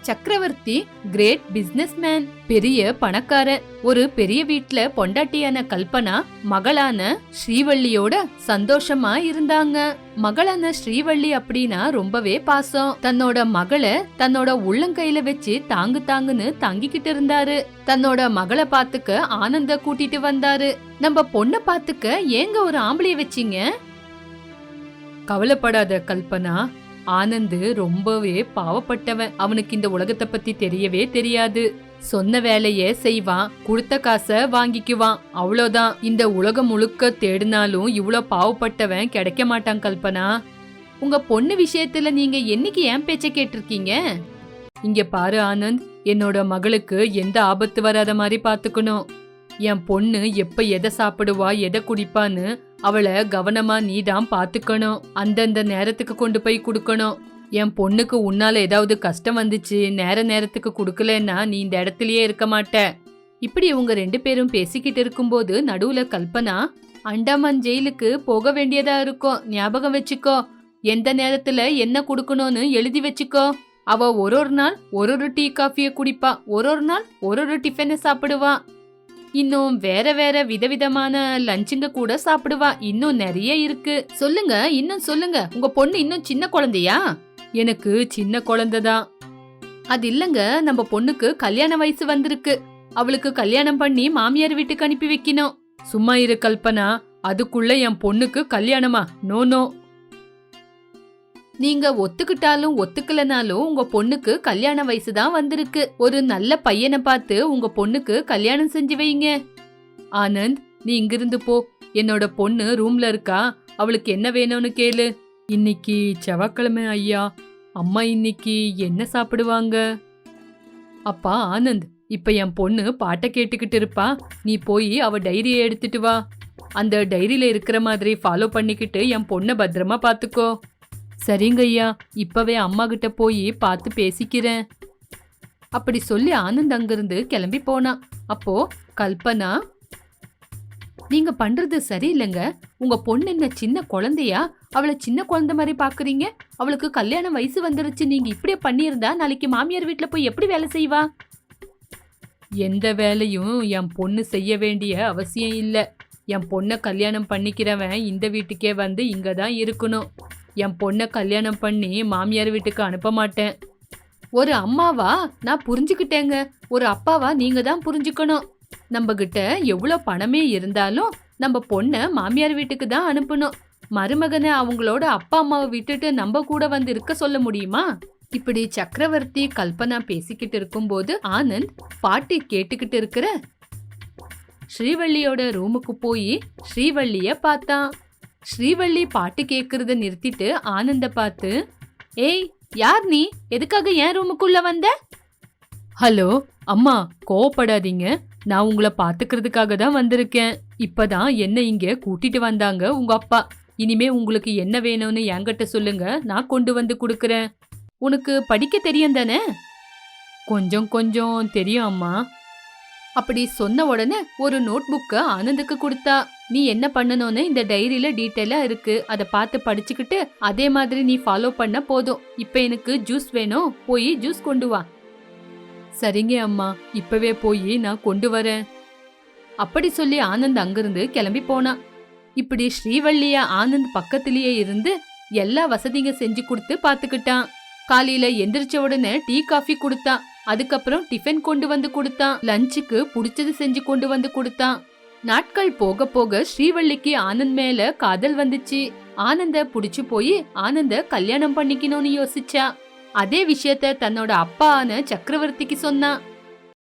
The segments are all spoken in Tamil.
சக்கரவர்த்தி கிரேட் பிசினஸ்மேன் பெரிய பணக்காரன் ஒரு பெரிய வீட்ல பொண்டாட்டியான கல்பனா மகளான ஸ்ரீவள்ளியோட சந்தோஷமா இருந்தாங்க. மகளான ஸ்ரீவள்ளி அப்படின்னா ரொம்பவே பாசம். தன்னோட மகளை தன்னோட உள்ளங்கையில வச்சு தாங்கு தாங்குன்னு தங்கிக்கிட்டு இருந்தாரு. தன்னோட மகளை பாத்துக்க ஆனந்த கூட்டிட்டு வந்தாரு. நம்ம பொண்ண பாத்துக்க ஏங்க ஒரு ஆம்பளைய வச்சீங்க? கவலைப்படாத கல்பனா ஆனந்து ரொம்பவே பாவப்பட்டவன். அவனுக்கு இந்த உலகத்தை பத்தி தெரியவே தெரியாது. சொன்ன வேலைய செய்வான் கொடுத்த காசை வாங்கிக்குவான் அவ்வளோதான். இந்த உலகம் முழுக்க தேடினாலும் இவ்வளோ பாவப்பட்டவன் கிடைக்க மாட்டான் கல்பனா. உங்க பொண்ணு விஷயத்துல நீங்க என்னைக்கு ஏன் பேச்ச கேட்டிருக்கீங்க? இங்க பாரு ஆனந்த் என்னோட மகளுக்கு எந்த ஆபத்து வராத மாதிரி பாத்துக்கணும் என் பொண்ணு எப்ப எதை சாப்பிடுவா எதை குடிப்பான்னு அவளை கவனமா நீதான் பாத்துக்கணும். அந்தந்த நேரத்துக்கு கொண்டு போய் கொடுக்கணும். என் பொண்ணுக்கு உன்னால ஏதாவது கஷ்டம் வந்துச்சு நேர நேரத்துக்கு கொடுக்கலன்னா நீ இந்த இடத்துலயே இருக்க மாட்ட. இப்படி இவங்க ரெண்டு பேரும் பேசிக்கிட்டு இருக்கும்போது நடுவுல கல்பனா அண்டாமான் ஜெயிலுக்கு போக வேண்டியதா இருக்கும். ஞாபகம் வச்சுக்கோ. எந்த நேரத்துல என்ன கொடுக்கணும்னு எழுதி வச்சுக்கோ. அவ ஒரு ஒரு நாள் ஒரு ஒரு டீ காஃபிய குடிப்பா. ஒரு ஒரு நாள் ஒரு ஒரு டிஃபனை சாப்பிடுவா. இன்னும் வேற வேற விதவிதமான லஞ்சுங்க கூட சாப்பிடுவா. இன்னும் நிறைய இருக்கு. சொல்லுங்க இன்னும் சொல்லுங்க. உங்க பொண்ணு இன்னும் சின்ன குழந்தையா? எனக்கு சின்ன குழந்தைதான் அது இல்லங்க நம்ம பொண்ணுக்கு கல்யாண வயசு வந்திருக்கு. அவளுக்கு கல்யாணம் பண்ணி மாமியார் வீட்டுக்கு அனுப்பி வைக்கணும். சும்மா இரு கல்பனா அதுக்குள்ள என் பொண்ணுக்கு கல்யாணமா? No no. நீங்க ஒத்துக்கிட்டாலும் ஒத்துக்கலனாலும் உங்க பொண்ணுக்கு கல்யாண வயசு தான் வந்திருக்கு. ஒரு நல்ல பையனை பார்த்து உங்க பொண்ணுக்கு கல்யாணம் செஞ்சு வைங்க. ஆனந்த் நீ இங்கிருந்து போ. என்னோட பொண்ணு ரூம்ல இருக்கா. அவளுக்கு என்ன வேணும்னு கேளு. இன்னைக்கு செவ்வாய்க்கிழமை ஐயா. அம்மா இன்னைக்கு என்ன சாப்பிடுவாங்க? அப்பா ஆனந்த் இப்ப என் பொண்ணு பாட்டை கேட்டுக்கிட்டு இருப்பா. நீ போய் அவ டைரியை எடுத்துட்டு வா. அந்த டைரியில இருக்கிற மாதிரி ஃபாலோ பண்ணிக்கிட்டு என் பொண்ணை பத்திரமா பாத்துக்கோ சரிங்க ஐயா இப்பவே அம்மா கிட்ட போய் பார்த்து பேசிக்கிறேன். அப்படி சொல்லி ஆனந்த் அங்கிருந்து கிளம்பி போனான் அப்போ கல்பனா நீங்க பண்றது சரியில்லைங்க. உங்க பொண்ணு என்ன சின்ன குழந்தையா? அவளை சின்ன குழந்தை மாதிரி பாக்குறீங்க? அவளுக்கு கல்யாணம் வயசு வந்துருச்சு. நீங்க இப்படியே பண்ணியிருந்தா நாளைக்கு மாமியார் வீட்டுல போய் எப்படி வேலை செய்வா? எந்த வேலையும் என் பொண்ணு செய்ய வேண்டிய அவசியம் இல்லை. என் பொண்ணை கல்யாணம் பண்ணிக்கிறவன் இந்த வீட்டுக்கே வந்து இங்கே தான் இருக்கணும். என் பொண்ணை கல்யாணம் பண்ணி மாமியார் வீட்டுக்கு அனுப்ப மாட்டேன். ஒரு அம்மாவா? நான் புரிஞ்சுக்கிட்டேங்க. ஒரு அப்பாவா நீங்க தான் புரிஞ்சுக்கணும். நம்ம கிட்ட எவ்வளோ பணமே இருந்தாலும் நம்ம பொண்ணை மாமியார் வீட்டுக்கு தான் அனுப்பணும். மருமகனை அவங்களோட அப்பா அம்மாவை விட்டுட்டு நம்ம கூட வந்து இருக்க சொல்ல முடியுமா? இப்படி சக்கரவர்த்தி கல்பனா பேசிக்கிட்டு இருக்கும்போது ஆனந்த் பாட்டி கேட்டுக்கிட்டு இருக்கிற ஸ்ரீவள்ளியோட ரூமுக்கு போய் ஸ்ரீவள்ளிய பார்த்தான். ஸ்ரீவள்ளி பாட்டு கேட்கறத நிறுத்திட்டு ஆனந்த பார்த்து ஏய் யார் நீ? எதுக்காக என் ரூமுக்குள்ள வந்த? ஹலோ அம்மா கோவப்படாதீங்க. நான் உங்களை பார்த்துக்கிறதுக்காக தான் வந்திருக்கேன். இப்பதான் என்ன இங்க கூட்டிட்டு வந்தாங்க உங்க அப்பா. இனிமே உங்களுக்கு என்ன வேணும்னு என்கிட்ட சொல்லுங்க. நான் கொண்டு வந்து கொடுக்குறேன். உனக்கு படிக்க தெரியும் தானே? கொஞ்சம் கொஞ்சம் தெரியும் அம்மா. அப்படி சொன்ன உடனே ஒரு நோட் புக்கை ஆனந்துக்கு கொடுத்தா. நீ என்ன பண்ணணும்னு இந்த டைரியில டீட்டெயிலா இருக்கு. அதை பார்த்து படிச்சுக்கிட்டு அதே மாதிரி நீ ஃபாலோ பண்ண போதும். இப்ப எனக்கு ஜூஸ் வேணும். போய் ஜூஸ் கொண்டு வா. சரிங்க அம்மா. இப்பவே போய் நான் கொண்டு வரேன். அப்படி சொல்லி ஆனந்த் அங்கிருந்து கிளம்பி போனான் இப்படி ஸ்ரீவள்ளிய ஆனந்த் பக்கத்திலேயே இருந்து எல்லா வசதிங்க செஞ்சு கொடுத்து பாத்துக்கிட்டான் காலையில எந்திரிச்ச உடனே டீ காஃபி கொடுத்தான் அதுக்கப்புறம் டிஃபன் கொண்டு வந்து கொடுத்தான் லஞ்சுக்கு புடிச்சது செஞ்சு கொண்டு வந்து கொடுத்தான் நாட்கள் போக போக ஸ்ரீவள்ளிக்கு ஆனந்த் மேல காதல் வந்துச்சு. ஆனந்த புடிச்சு போய் ஆனந்த கல்யாணம் பண்ணிக்கணும்னு யோசிச்சா. அதே விஷயத்த தன்னோட அப்பான்னு சக்கரவர்த்திக்கு சொன்னா.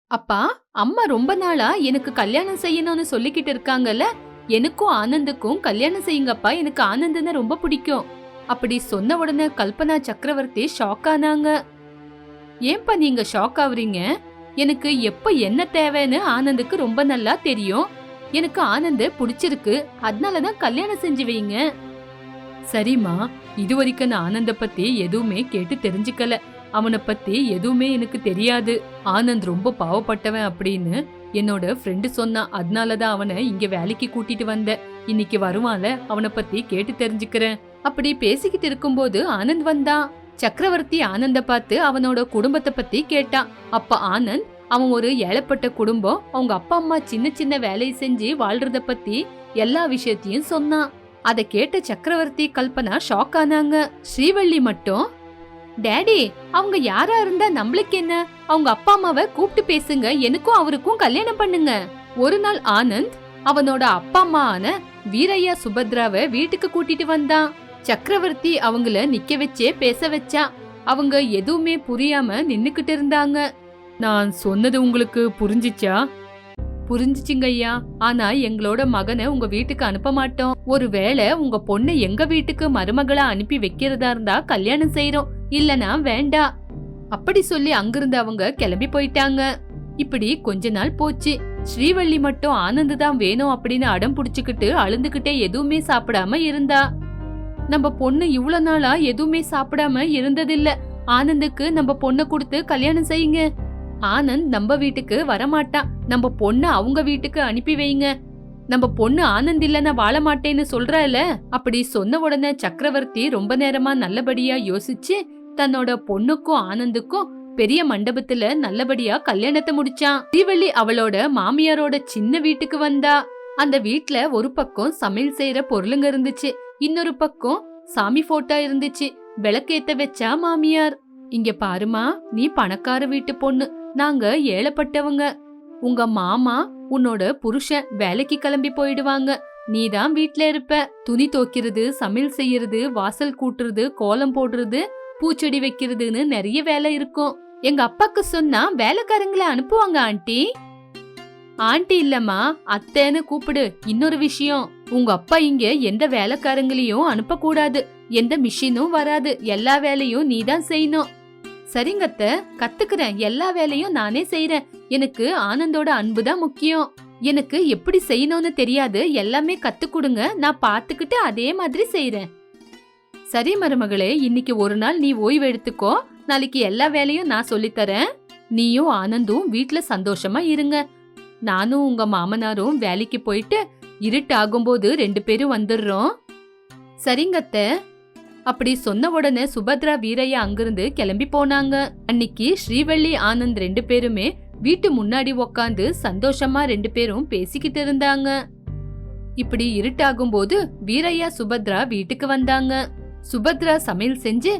அப்பா அம்மா ரொம்ப நாளா எனக்கு கல்யாணம் செய்யணும்னு சொல்லிக்கிட்டு இருக்காங்கல்ல? எனக்கும் ஆனந்துக்கும் கல்யாணம் செய்யுங்கப்பா. எனக்கு ஆனந்தனை ரொம்ப பிடிக்கும். அப்படி சொன்ன உடனே கல்பனா சக்கரவர்த்தி ஷாக் ஆனாங்க. ஏன்பா நீங்க ஷாக் ஆகுறீங்க எனக்கு எப்ப என்ன தேவைன்னு ஆனந்துக்கு ரொம்ப நல்லா தெரியும். எனக்கு ஆனந்த பிடிச்சிருக்கு. அதனாலதான் கல்யாணம் செஞ்சு வைங்க சரிம்மா இது வரைக்கும் நான் ஆனந்த பத்தி எதுவுமே கேட்டு தெரிஞ்சுக்கல. அவனை பத்தி எதுவுமே எனக்கு தெரியாது. ஆனந்த் ரொம்ப பாவப்பட்டவன் அப்படின்னு என்னோட ஃப்ரெண்டு சொன்னான் அதனாலதான் அவனை இங்க வேலைக்கு கூட்டிட்டு வந்தேன் இன்னைக்கு வருவான்ல அவனை பத்தி கேட்டு தெரிஞ்சுக்கிறேன். அப்படி பேசிக்கிட்டு இருக்கும்போது ஆனந்த் வந்தான் சக்கரவர்த்தி ஆனந்த பார்த்து அவனோட குடும்பத்தை பத்தி கேட்டான் அப்ப ஆனந்த் அவன் ஒரு ஏழப்பட்ட குடும்பம். அவங்க அப்பா அம்மா சின்ன சின்ன வேலையை செஞ்சு வாழ்றத பத்தி எல்லா விஷயத்தையும் சொன்னான். அதை கேட்ட சக்கரவர்த்தி கல்பனா ஷாக் ஆனாங்க. ஸ்ரீவள்ளி மட்டும் டேடி அவங்க யாரா இருந்தா நம்மளுக்கு என்ன? அவங்க அப்பா அம்மாவை கூப்பிட்டு பேசுங்க. எனக்கும் அவருக்கும் கல்யாணம் பண்ணுங்க. ஒரு நாள் ஆனந்த் அவனோட அப்பா அம்மா ஆன வீரையா சுபத்ராவை வீட்டுக்கு கூட்டிட்டு வந்தான். சக்கரவர்த்தி அவங்கள நிக்க வச்சே பேச வச்சா. அவங்க எதுவுமே புரியாம நின்னுக்கிட்டு இருந்தாங்க. நான் சொன்னது உங்களுக்கு புரிஞ்சிச்சா? புரிஞ்சிச்சுங்க ஐயா. ஆனா எங்களோட மகனை உங்க வீட்டுக்கு அனுப்ப மாட்டோம். ஒருவேளை உங்க பொண்ணை எங்க வீட்டுக்கு மருமகளா அனுப்பி வைக்கிறதா இருந்தா கல்யாணம் செய்யறோம் இல்லனா வேண்டாம் அப்படி சொல்லி அங்கிருந்து அவங்க கிளம்பி போயிட்டாங்க. இப்படி கொஞ்ச நாள் போச்சு. ஸ்ரீவள்ளி மட்டும் ஆனந்த் தான் வேணும் அப்படின்னு அடம் புடிச்சுக்கிட்டு அழுந்துகிட்டே எதுவுமே சாப்பிடாம இருந்தா. நம்ம பொண்ணு இவ்வளவு நாளா எதுவுமே சாப்பிடாம இருந்ததில்ல. ஆனந்துக்கு நம்ம பொண்ணை கொடுத்து கல்யாணம் செய்யுங்க. ஆனந்த் நம்ம வீட்டுக்கு வரமாட்டான் நம்ம பொண்ண அவங்க வீட்டுக்கு அனுப்பி வைங்க. நம்ம பொண்ணு ஆனந்த் இல்லைன்னா வாழ மாட்டேன்னு சொல்றால அப்படி சொன்ன உடனே சக்கரவர்த்தி ரொம்ப நேரமா நல்லபடியா யோசிச்சு தன்னோட பொண்ணுக்கும் ஆனந்துக்கும் பெரிய மண்டபத்துல நல்லபடியா கல்யாணத்தை முடிச்சான். தீவெளி அவளோட மாமியாரோட சின்ன வீட்டுக்கு வந்தா. அந்த வீட்ல ஒரு பக்கம் சமையல் செய்யற பொருளுங்க இருந்துச்சு. இன்னொரு பக்கம் சாமி போட்டோ இருந்துச்சு. விளக்கேத்த வச்சா மாமியார். இங்க பாருமா நீ பணக்கார வீட்டு பொண்ணு. நாங்க ஏழப்பட்டவங்க. உங்க மாமா உன்னோட புருஷன் வேலைக்கு கிளம்பி போயிடுவாங்க. நீதான் வீட்ல இருப்ப. துணி துவைக்கிறது சமையல் செய்யறது வாசல் கூட்டுறது கோலம் போடுறது பூச்செடி வைக்கிறதுன்னு நிறைய வேலை இருக்கும். எங்க அப்பாக்கு சொன்னா வேலைக்காரங்களை அனுப்புவாங்க ஆண்டி. ஆண்டி இல்லம்மா அத்தைன்னு கூப்பிடு. இன்னொரு விஷயம் உங்க அப்பா இங்க எந்த வேலைக்காரங்களையும் அனுப்ப கூடாது எந்த மிஷினும் வராது. எல்லா வேலையும் நீதான் செய்யணும். சரிங்கத்த கத்துக்கிறேன். எல்லா வேலையும் நானே செய்யறேன் எனக்கு ஆனந்தோட அன்பு தான் முக்கியம். எனக்கு எப்படி செய்யணும்னு தெரியாது. எல்லாமே கத்து கொடுங்க நான் பார்த்துக்கிட்டு அதே மாதிரி செய்யறேன் சரி மருமகளே இன்னைக்கு ஒரு நாள் நீ ஓய்வு எடுத்துக்கோ. நாளைக்கு எல்லா வேலையும் நான் சொல்லித்தரேன். நீயும் ஆனந்தும் வீட்ல சந்தோஷமா இருங்க. நானும் உங்க மாமனாரும் வேலைக்கு போயிட்டு இருட்டு ஆகும்போது ரெண்டு பேரும் வந்துடுறோம். சரிங்கத்தை. அப்படி சொன்ன உடனே சுபத்ரா வீரையா அங்கிருந்து கிளம்பி போனாங்க. அன்னைக்கு ஸ்ரீவள்ளி ஆனந்த் ரெண்டு பேருமே வீட்டு முன்னாடி உக்காந்து சந்தோஷமா ரெண்டு பேரும் பேசிக்கிட்டு இருந்தாங்க. இப்படி இருட்டாகும்போது வீரையா சுபத்ரா வீட்டுக்கு வந்தாங்க. சுபத்ரா சமையல் செஞ்சு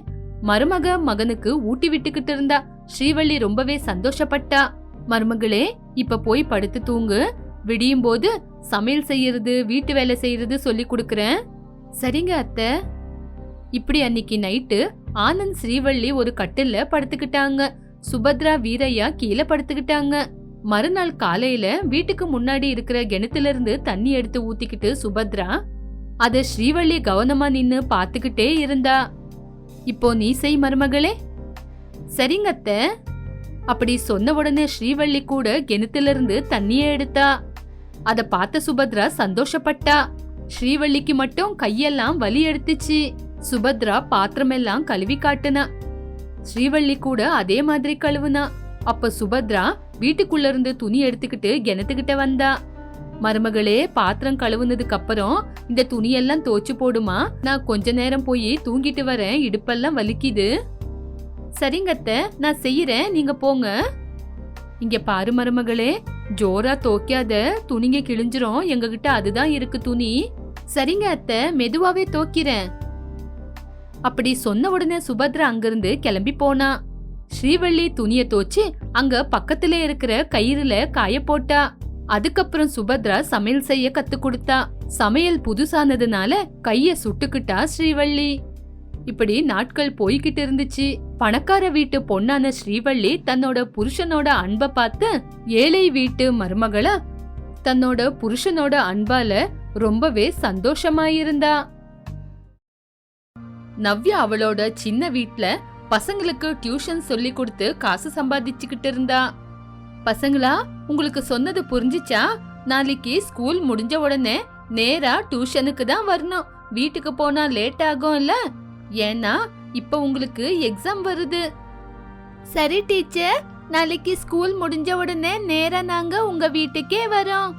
மருமக மகனுக்கு ஊட்டி விட்டுக்கிட்டு இருந்தா. ஸ்ரீவள்ளி ரொம்பவே சந்தோஷப்பட்டா. மருமகளே இப்ப போய் படுத்து தூங்கு. விடியும் போது சமையல் செய்யறது வீட்டு வேலை செய்யறது சொல்லி கொடுக்கறேன். சரிங்க அத்தை. இப்படி அன்னைக்கு நைட்டு ஆனந்த் ஸ்ரீவள்ளி ஒரு கட்டில்ல படுத்துக்கிட்டாங்க. சுபத்ரா வீரையா கீழே படுத்துக்கிட்டாங்க. மறுநாள் காலையில வீட்டுக்கு முன்னாடி இருக்கிற கிணத்துல இருந்து தண்ணி எடுத்து ஊத்திக்கிட்டு சுபத்ரா அத ஸ்ரீவள்ளி கவனமா நின்னு பாத்துக்கிட்டே இருந்தா. இப்போ நீ செய் மருமகளே. சரிங்க அத்தை. அப்படி சொன்ன உடனே ஸ்ரீவள்ளி கூட கிணத்துல இருந்து தண்ணிய எடுத்தா. அத பார்த்த சுபத்ரா சந்தோஷப்பட்டா. ஸ்ரீவள்ளிக்கு மட்டும் கையெல்லாம் வலி எடுத்துச்சு. சுபத்ரா பாத்திரமெல்லாம் கழுவி காட்டுனா. ஸ்ரீவள்ளி கூட அதே மாதிரி கழுவுனா. அப்ப சுபத்ரா வீட்டுக்குள்ள இருந்து துணி எடுத்துக்கிட்டு கிணத்துக்கிட்ட வந்தா. மருமகளே பாத்திரம் கழுவுனதுக்கு அப்புறம் இந்த துணியெல்லாம் தோச்சு போடுமா? நான் கொஞ்ச நேரம் போய் தூங்கிட்டு வரேன் இடுப்பெல்லாம் வலிக்குது. சரிங்க அத்தை நான் செய்யறேன் நீங்க போங்க. இங்க பாரு மருமகளே ஜோரா தோக்காத துணிங்க கிழிஞ்சிரும் எங்ககிட்ட அதுதான் இருக்கு துணி. சரிங்க அத்தை மெதுவாவே தோக்கிறேன் அப்படி சொன்ன உடனே சுபத்ரா அங்கிருந்து கிளம்பி போனா. ஸ்ரீவள்ளி துணிய தோச்சு அங்க பக்கத்துல இருக்கிற கயிறுல காய போட்டா. அதுக்கப்புறம் சுபத்ரா சமையல் செய்ய கத்து கொடுத்தா. சமையல் புதுசானதுனால கைய சுட்டுக்கிட்டா ஸ்ரீவள்ளி. இப்படி நாட்கள் போய்கிட்டு இருந்துச்சு. பணக்கார வீட்டு பொண்ணான ஸ்ரீவள்ளி தன்னோட புருஷனோட அன்பை பார்த்து ஏழை வீட்டு மருமகளா தன்னோட புருஷனோட அன்பால ரொம்பவே சந்தோஷமாயிருந்தா. இருந்தா நவ்யா அவளோட சின்ன வீட்ல பசங்களுக்கு டியூஷன் சொல்லி கொடுத்து காசு சம்பாதிச்சுக்கிட்டு இருந்தா. பசங்களா உங்களுக்கு சொன்னது புரிஞ்சுச்சா? நாளைக்கு ஸ்கூல் முடிஞ்ச உடனே நேரா டியூஷனுக்கு தான் வரணும். வீட்டுக்கு போனா லேட் ஆகும் இல்ல ஏன்னா இப்ப உங்களுக்கு எக்ஸாம் வருது. சரி டீச்சர் நாளைக்கு ஸ்கூல் முடிஞ்ச உடனே நேரா நாங்க உங்க வீட்டுக்கே வரோம்.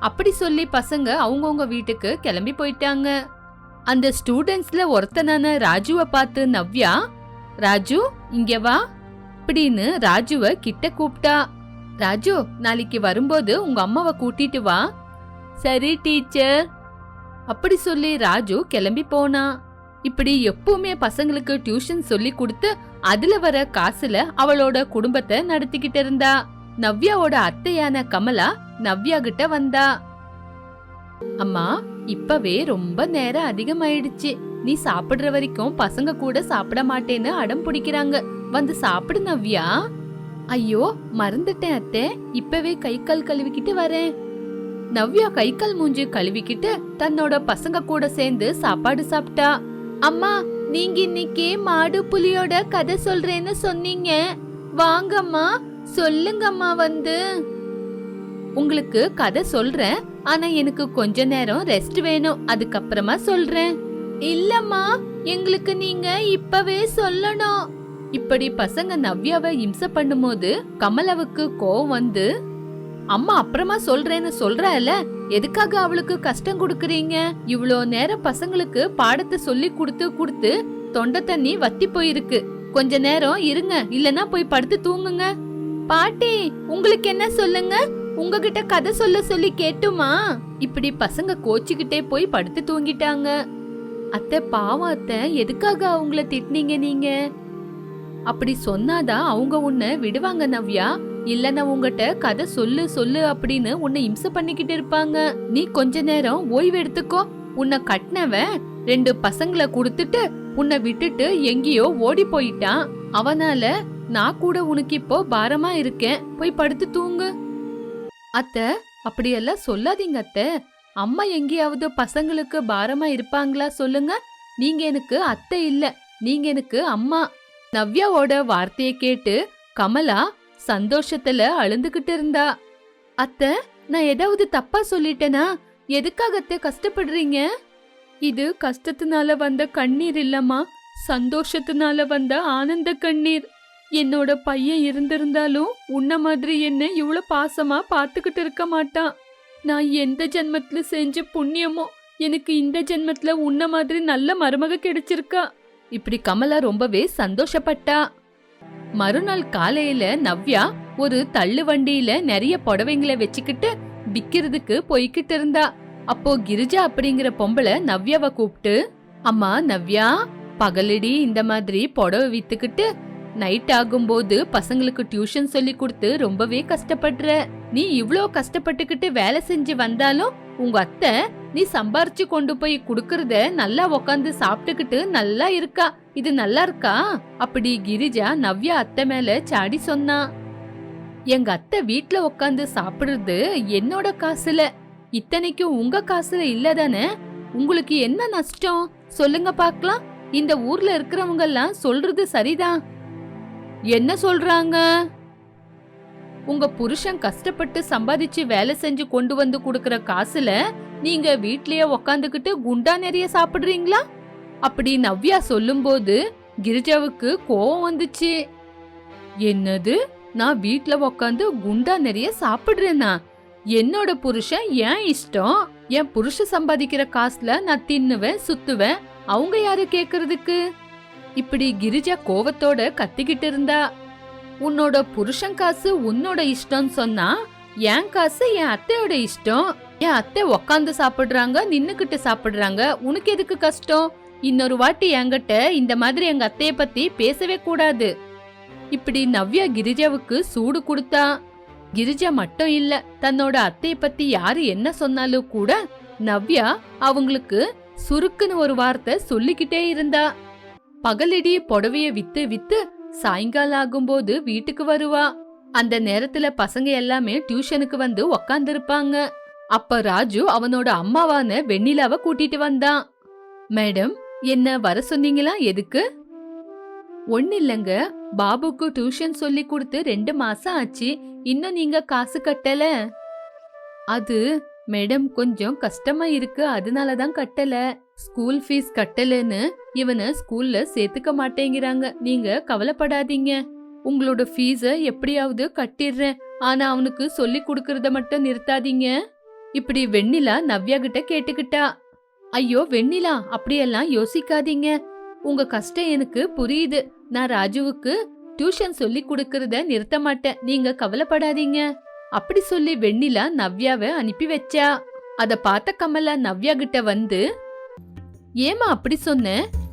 அப்படி சொல்லி பசங்க அவங்கவுங்க வீட்டுக்கு கிளம்பி போயிட்டாங்க. அந்த ஸ்டூடெண்ட்ஸ்ல ஒருத்தனான ராஜுவை பார்த்து நவ்யா ராஜு இங்க வா அப்படின்னு ராஜுவ கிட்ட கூப்பிட்டா. ராஜு நாளைக்கு வரும்போது உங்க அம்மாவை கூட்டிட்டு வா. சரி டீச்சர் அப்படி சொல்லி ராஜு கிளம்பி போனா. இப்படி எப்பவுமே பசங்களுக்கு டியூஷன் சொல்லி கொடுத்து அதுல வர காசுல அவளோட குடும்பத்தை நடத்திக்கிட்டு இருந்தா. நவ்யாவோட அத்தையான கமலா நவ்யா கிட்ட வந்தா. அம்மா இப்பவே ரொம்ப நேரம் அதிகமாயிடுச்சு. நீ சாப்பிடுற வரைக்கும் பசங்க கூட சாப்பிட மாட்டேன்னு அடம் பிடிக்கிறாங்க. வந்து சாப்பிடு நவ்யா. ஐயோ மறந்துட்டேன் அத்தை. இப்பவே கை கால் கழுவிக்கிட்டு வரேன். நவ்யா கை கால் மூஞ்சி கழுவிக்கிட்டு தன்னோட பசங்க கூட சேர்ந்து சாப்பாடு சாப்பிட்டா. அம்மா நீங்க இன்னைக்கு மாடு புலியோட கதை சொல்றேன்னு சொன்னீங்க. வாங்கம்மா சொல்லுங்கம்மா வந்து. உங்களுக்கு கதை சொல்றேன். ஆனா எனக்கு கொஞ்ச நேரம் ரெஸ்ட் வேணும். அதுக்கப்புறமா சொல்றேன். இல்லம்மா எங்களுக்கு நீங்க இப்பவே சொல்லணும். இப்படி பசங்க நவ்யாவை இம்சை பண்ணும்போது கமலாவுக்கு கோவம் வந்து அம்மா அப்புறமா சொல்றேன்னு சொல்றல எதுக்காக அவளுக்கு கஷ்டம் கொடுக்கறீங்க? இவ்ளோ நேரம் பசங்களுக்கு பாடத்தை சொல்லி கொடுத்து கொடுத்து தொண்டை தண்ணி வத்தி போயிருக்கு. கொஞ்ச நேரம் இருங்க இல்லனா போய் படுத்து தூங்குங்க. பாட்டி உங்களுக்கு என்ன சொல்லுங்க? உங்ககிட்ட கதை சொல்ல சொல்லி கேட்டுமா? இப்படி பசங்க கோச்சிக்கிட்டே போய் படுத்து தூங்கிட்டாங்க. அத்தை பாவம் அத்தை எதுக்காக அவங்கள திட்டினீங்க நீங்க? அப்படி சொன்னாதான் அவங்க உன்னை விடுவாங்க நவ்யா. இல்லைன்னா உங்ககிட்ட கதை சொல்லு சொல்லு அப்படின்னு உன்னை இம்சை பண்ணிக்கிட்டு இருப்பாங்க. நீ கொஞ்ச நேரம் ஓய்வு எடுத்துக்கோ. உன்னை கட்டினவன் ரெண்டு பசங்களை கொடுத்துட்டு உன்னை விட்டுட்டு எங்கேயோ ஓடி போயிட்டான். அவனால நான் கூட உனக்கு இப்போ பாரமா இருக்கேன். போய் படுத்து தூங்கு. அத்தை அப்படியெல்லாம் சொல்லாதீங்க அத்தை. அம்மா எங்கேயாவது பசங்களுக்கு பாரமா இருப்பாங்களா சொல்லுங்க. நீங்க எனக்கு அத்தை இல்ல நீங்க எனக்கு அம்மா. நவ்யாவோட வார்த்தையை கேட்டு கமலா சந்தோஷத்துல அழுந்துகிட்டு இருந்தா. அத்தை நான் ஏதாவது தப்பா சொல்லிட்டேனா? எதுக்காக அத்தை கஷ்டப்படுறீங்க? இது கஷ்டத்தினால வந்த கண்ணீர் இல்லம்மா. சந்தோஷத்தினால வந்த ஆனந்த கண்ணீர். என்னோட பையன் இருந்திருந்தாலும் உன்ன மாதிரி என்ன இவ்வளவு பாசமா பாத்துக்கிட்டு இருக்க மாட்டான். நான் எந்த ஜென்மத்துல செஞ்ச புண்ணியமோ எனக்கு இந்த ஜென்மத்துல உன்ன மாதிரி நல்ல மருமக கிடைச்சிருக்கா. இப்படி கமலா ரொம்பவே சந்தோஷப்பட்டா. மறுநாள் காலையில நவ்யா ஒரு தள்ளு வண்டியில நிறைய புடவைங்களை வச்சுக்கிட்டு விக்கிறதுக்கு போய்கிட்டு இருந்தா. அப்போ கிரிஜா அப்படிங்கிற பொம்பளை நவ்யாவை கூப்பிட்டு அம்மா நவ்யா பகலடி இந்த மாதிரி புடவை வித்துக்கிட்டு நைட் ஆகும்போது பசங்களுக்கு டியூஷன் சொல்லி கொடுத்து ரொம்பவே கஷ்டப்படுற. நீ இவ்ளோ கஷ்டப்பட்டுக்கிட்டு வேலை செஞ்சு வந்தாலும் உங்க அத்தை நீ சம்பாரிச்சு கொண்டு போய் குடுக்கறத நல்லா உக்காந்து சாப்பிட்டுக்கிட்டு நல்லா இருக்கா? இது நல்லா இருக்கா? அப்படி கிரிஜா நவ்யா அத்தை மேல சாடி சொன்னா. எங்க அத்தை வீட்ல உக்காந்து சாப்பிடுறது என்னோட காசுல. இத்தனைக்கும் உங்க காசுல இல்லதானே உங்களுக்கு என்ன நஷ்டம்? சொல்லுங்க பாக்கலாம் இந்த ஊர்ல இருக்கிறவங்க எல்லாம் சொல்றது சரிதான். என்ன சொல்றாங்க? உங்க புருஷன் கஷ்டப்பட்டு சம்பாதிச்சு வேலை செஞ்சு கொண்டு வந்து கொடுக்கற காசுல நீங்க வீட்லயே உக்காந்துக்கிட்டு குண்டா நிறைய சாப்பிடுறீங்களா? அப்படி நவ்யா சொல்லும்போது கிரிஜாவுக்கு கோவம் வந்துச்சு. என்னது? நான் வீட்ல உக்காந்து குண்டா நிறைய சாப்பிடுறேனா? என்னோட புருஷன் ஏன் இஷ்டம்? என் புருஷன் சம்பாதிக்கிற காசுல நான் தின்னுவேன் சுத்துவேன் அவங்க யாரு கேக்குறதுக்கு? இப்படி கிரிஜா கோவத்தோட கத்திக்கிட்டு இருந்தா. உன்னோட புருஷன் காசு உன்னோட இஷ்டம்னு சொன்னா என் காசு என் அத்தையோட இஷ்டம். என் அத்தை உக்காந்து சாப்பிடுறாங்க நின்னுக்கிட்டு சாப்பிடுறாங்க. உனக்கு எதுக்கு கஷ்டம்? இன்னொரு வாட்டி என்கிட்ட இந்த மாதிரி எங்க அத்தைய பத்தி பேசவே கூடாது. இப்படி நவ்யா கிரிஜாவுக்கு சூடு கொடுத்தா. கிரிஜா மட்டும் இல்ல தன்னோட அத்தைய பத்தி யாரு என்ன சொன்னாலும் கூட நவ்யா அவங்களுக்கு சுருக்குன்னு ஒரு வார்த்தை சொல்லிக்கிட்டே இருந்தா. பகலிடி புடவைய வித்து வித்து சாயங்காலம் ஆகும்போது வீட்டுக்கு வருவா. அந்த நேரத்துல பசங்க எல்லாமே டியூஷனுக்கு வந்து உக்காந்துருப்பாங்க. அப்ப ராஜு அவனோட அம்மாவான வெண்ணிலாவை கூட்டிட்டு வந்தான் மேடம் என்ன வர சொன்னீங்களா? எதுக்கு? ஒன்னு இல்லங்க. பாபுக்கு டியூஷன் சொல்லி கொடுத்து ரெண்டு மாசம் ஆச்சு. இன்னும் நீங்க காசு கட்டல. அது மேடம் கொஞ்சம் கஷ்டமா இருக்கு. அதனால தான் கட்டல. ஸ்கூல் ஃபீஸ் கட்டலன்னு இவனை ஸ்கூல்ல சேர்த்துக்க மாட்டேங்கிறாங்க. நீங்க கவலைப்படாதீங்க. உங்களோட ஃபீஸ எப்படியாவது கட்டிடுறேன். ஆனா அவனுக்கு சொல்லி கொடுக்கறத மட்டும் நிறுத்தாதீங்க. இப்படி வெண்ணிலா நவ்யா கிட்ட கேட்டுக்கிட்டா. ஐயோ வெண்ணிலா அப்படியெல்லாம் யோசிக்காதீங்க. உங்க கஷ்டம் எனக்கு புரியுது. நான் ராஜுவுக்கு டியூஷன் சொல்லி கொடுக்கறத நிறுத்த மாட்டேன். நீங்க கவலைப்படாதீங்க. அப்படி சொல்லி வெண்ணிலா நவ்யாவை அனுப்பி வச்சா. அத பார்த்த கமலா நவ்யா கிட்ட வந்து ஏமா அப்படி சொன்ன?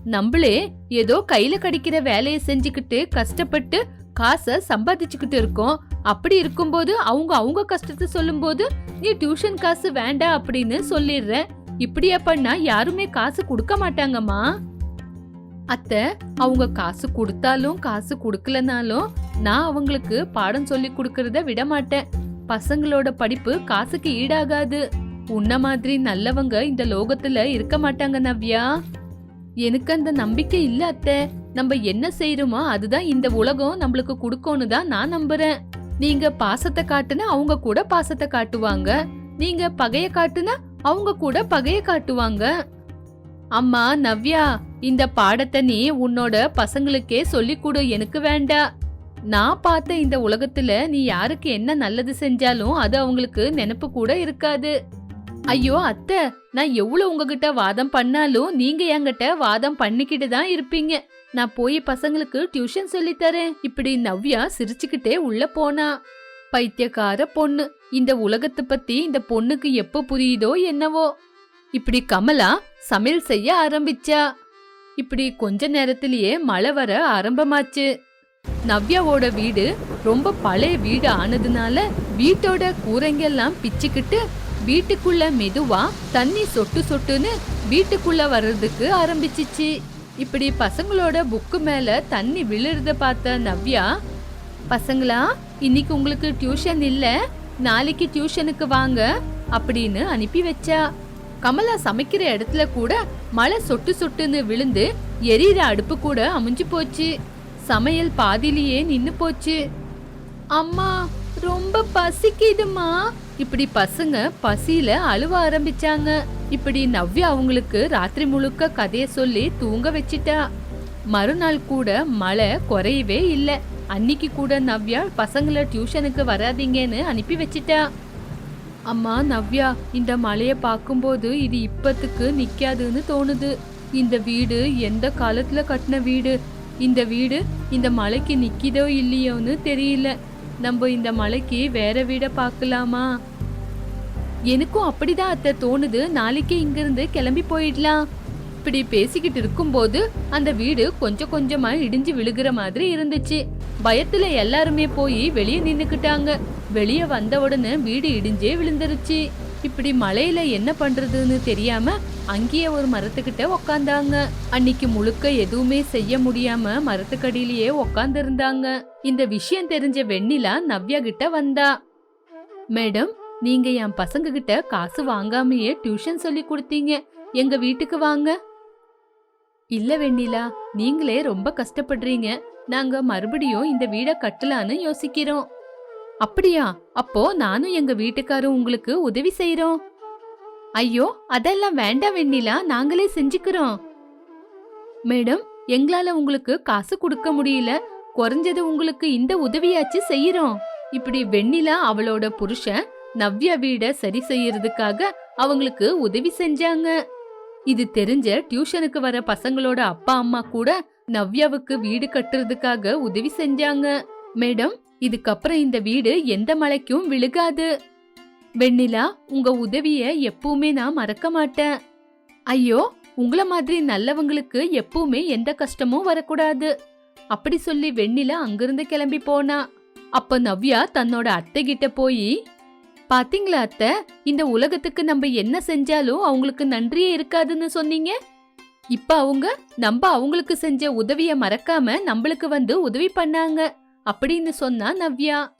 நம்மளே ஏதோ கையில கிடைக்கிற வேலையை செஞ்சுக்கிட்டு கஷ்டப்பட்டு காசை சம்பாதிச்சுக்கிட்டு இருக்கோம். அப்படி இருக்கும்போது அவங்க அவங்க கஷ்டத்தை சொல்லும்போது நீ டியூஷன் காசு வேண்டாம் அப்படின்னு சொல்லிடுற இப்படியா பண்ணா யாருமே காசு கொடுக்க மாட்டாங்கம்மா. அத்தை அவங்க காசு கொடுத்தாலும் காசு கொடுக்கலனாலும் நான் அவங்களுக்கு பாடம் சொல்லி கொடுக்கறத விட மாட்டேன். பசங்களோட படிப்பு காசுக்கு ஈடாகாது. உன்ன மாதிரி நல்லவங்க இந்த லோகத்துல இருக்க மாட்டாங்க நவ்யா. எனக்கு அந்த நம்பிக்கை இல்ல அத்தை. நம்ம என்ன செய்யறோமோ அதுதான் இந்த உலகம் நம்மளுக்கு கொடுக்கோன்னு தான் நான் நம்புறேன். நீங்க பாசத்தை காட்டுனா அவங்க கூட பாசத்தை காட்டுவாங்க. நீங்க பகைய காட்டுனா அவங்க கூட பகைய காட்டுவாங்க. அம்மா நவ்யா இந்த பாடத்தை நீ உன்னோட பசங்களுக்கே சொல்லிக் கொடு. எனக்கு வேண்டாம். நான் பார்த்த இந்த உலகத்துல நீ யாருக்கு என்ன நல்லது செஞ்சாலும் அது அவங்களுக்கு நினைப்பு கூட இருக்காது. ஐயோ அத்தை நான் எவ்வளவு உங்ககிட்ட வாதம் பண்ணாலும் நீங்க என்கிட்ட வாதம் பண்ணிக்கிட்டு தான் இருப்பீங்க. நான் போய் பசங்களுக்கு டியூஷன் சொல்லித் தரேன். இப்படி நவ்யா சிரிச்சுக்கிட்டே உள்ள போனா. பைத்தியக்கார பொண்ணு இந்த உலகத்தை பத்தி இந்த பொண்ணுக்கு எப்ப புரியுதோ என்னவோ. இப்படி கமலா சமையல் செய்ய ஆரம்பிச்சா. இப்படி கொஞ்ச நேரத்திலேயே மழை வர ஆரம்பமாச்சு. நவ்யாவோட வீடு ரொம்ப பழைய வீடு ஆனதுனால வீட்டோட கூரைங்கெல்லாம் பிச்சுக்கிட்டு வீட்டுக்குள்ள மெதுவா தண்ணி சொட்டு சொட்டுன்னு வீட்டுக்குள்ள வர்றதுக்கு ஆரம்பிச்சிச்சு. இப்படி பசங்களோட புக்கு மேல தண்ணி விழுறத பார்த்த நவ்யா பசங்களா இன்னைக்கு உங்களுக்கு டியூஷன் இல்ல நாளைக்கு டியூஷனுக்கு வாங்க அப்படின்னு அனுப்பி வச்சா. கமலா சமைக்கிற இடத்துல கூட மழை சொட்டு சொட்டுன்னு விழுந்து எரியிற அடுப்பு கூட அமுஞ்சு போச்சு. சமையல் பாதியிலேயே நின்னு போச்சு. அம்மா ரொம்ப பசிக்குதுமா இப்படி பசங்க பசியில அழுவ ஆரம்பிச்சாங்க. இப்படி நவ்யா அவங்களுக்கு ராத்திரி முழுக்க கதைய சொல்லி தூங்க வச்சிட்டா. மறுநாள் கூட மழை குறையவே இல்ல. அன்னைக்கு கூட நவ்யா பசங்கள டியூஷனுக்கு வராதீங்கன்னு அனுப்பி வச்சிட்டா. அம்மா நவ்யா இந்த மலைய பார்க்கும்போது இது இப்பத்துக்கு நிக்காதுன்னு தோணுது. இந்த வீடு எந்த காலத்துல கட்டின வீடு? இந்த வீடு இந்த மலைக்கு நிக்கிதோ இல்லையோன்னு தெரியல. நம்ம இந்த மலைக்கு வேற வீடை பார்க்கலாமா? எனக்கும் அப்படிதான் அத்தை தோணுது. நாளைக்கே இங்கிருந்து கிளம்பி போயிடலாம். இப்படி பேசிக்கிட்டு இருக்கும்போது அந்த வீடு கொஞ்சம் கொஞ்சமா இடிஞ்சு விழுகிற மாதிரி இருந்துச்சு. பயத்துல எல்லாருமே போய் வெளியே நின்னுக்கிட்டாங்க. வெளியே வந்த உடனே வீடு இடிஞ்சே விழுந்துருச்சு. இப்படி மலையில என்ன பண்றதுன்னு தெரியாம அங்கேயே ஒரு மரத்துக்கிட்ட உக்காந்தாங்க. அன்னைக்கு முழுக்க எதுவுமே செய்ய முடியாம மரத்துக்கடியிலேயே உக்காந்து இருந்தாங்க இந்த விஷயம் தெரிஞ்ச வெண்ணிலா நவ்யா கிட்ட வந்தா. மேடம் நீங்க என் பசங்க கிட்ட காசு வாங்காமயே டியூஷன் சொல்லி கொடுத்தீங்க. எங்க வீட்டுக்கு வாங்க. இல்ல வெண்ணிலா நீங்களே ரொம்ப கஷ்டப்படுறீங்க. நாங்க மறுபடியும் இந்த வீட கட்டலான்னு யோசிக்கிறோம். அப்படியா? அப்போ நானும் எங்க வீட்டுக்காரும் உங்களுக்கு உதவி செய்யறோம் ஐயோ அதெல்லாம் வேண்டாம் வெண்ணிலா நாங்களே செஞ்சுக்கிறோம். மேடம் எங்களால உங்களுக்கு காசு கொடுக்க முடியல. குறைஞ்சது உங்களுக்கு இந்த உதவியாச்சு செய்யறோம் இப்படி வெண்ணிலா அவளோட புருஷன் நவ்யா வீட சரி செய்யறதுக்காக அவங்களுக்கு உதவி செஞ்சாங்க. இது தெரிஞ்ச டியூஷனுக்கு வர பசங்களோட அப்பா அம்மா கூட நவ்யாவுக்கு வீடு கட்டுறதுக்காக உதவி செஞ்சாங்க. மேடம் இதுக்கப்புறம் இந்த வீடு எந்த மலைக்கும் விழுகாது. வெண்ணிலா உங்க உதவிய எப்பவுமே நான் மறக்க மாட்டேன். ஐயோ உங்கள மாதிரி நல்லவங்களுக்கு எப்பவுமே எந்த கஷ்டமும் வரக்கூடாது. அப்படி சொல்லி வெண்ணிலா அங்கிருந்து கிளம்பி போனா. அப்ப நவ்யா தன்னோட அத்தை கிட்ட போய் பாத்தீங்களா அத்தை இந்த உலகத்துக்கு நம்ம என்ன செஞ்சாலும் அவங்களுக்கு நன்றியே இருக்காதுன்னு சொன்னீங்க? இப்ப அவங்க நம்ம அவங்களுக்கு செஞ்ச உதவிய மறக்காம நம்மளுக்கு வந்து உதவி பண்ணாங்க. அப்படின்னு சொன்னா நவ்யா.